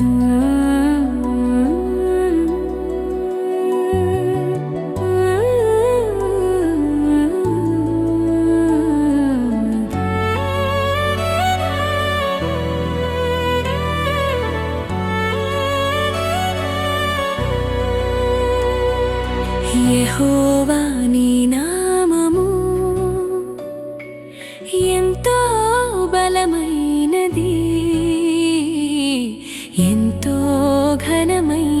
యహోవా నామము ఎంతో బలమైనది. வனமை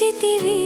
ಚಿತಿವಿ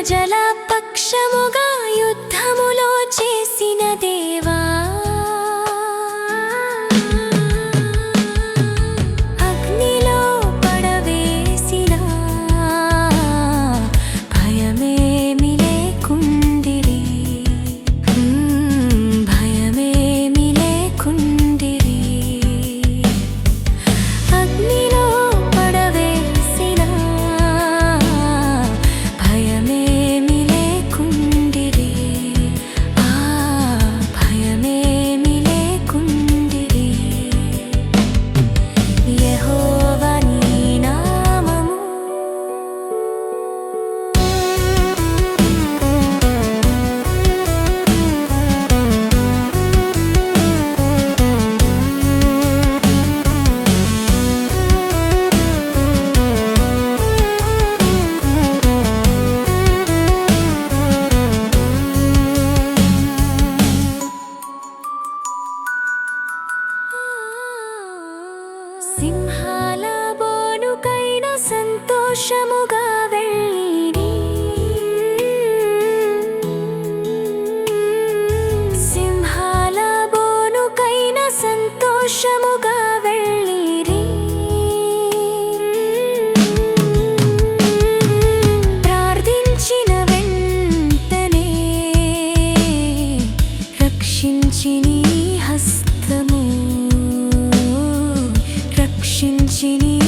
ప్రజల పక్షముగా యుద్ధములో చేసినది. Chini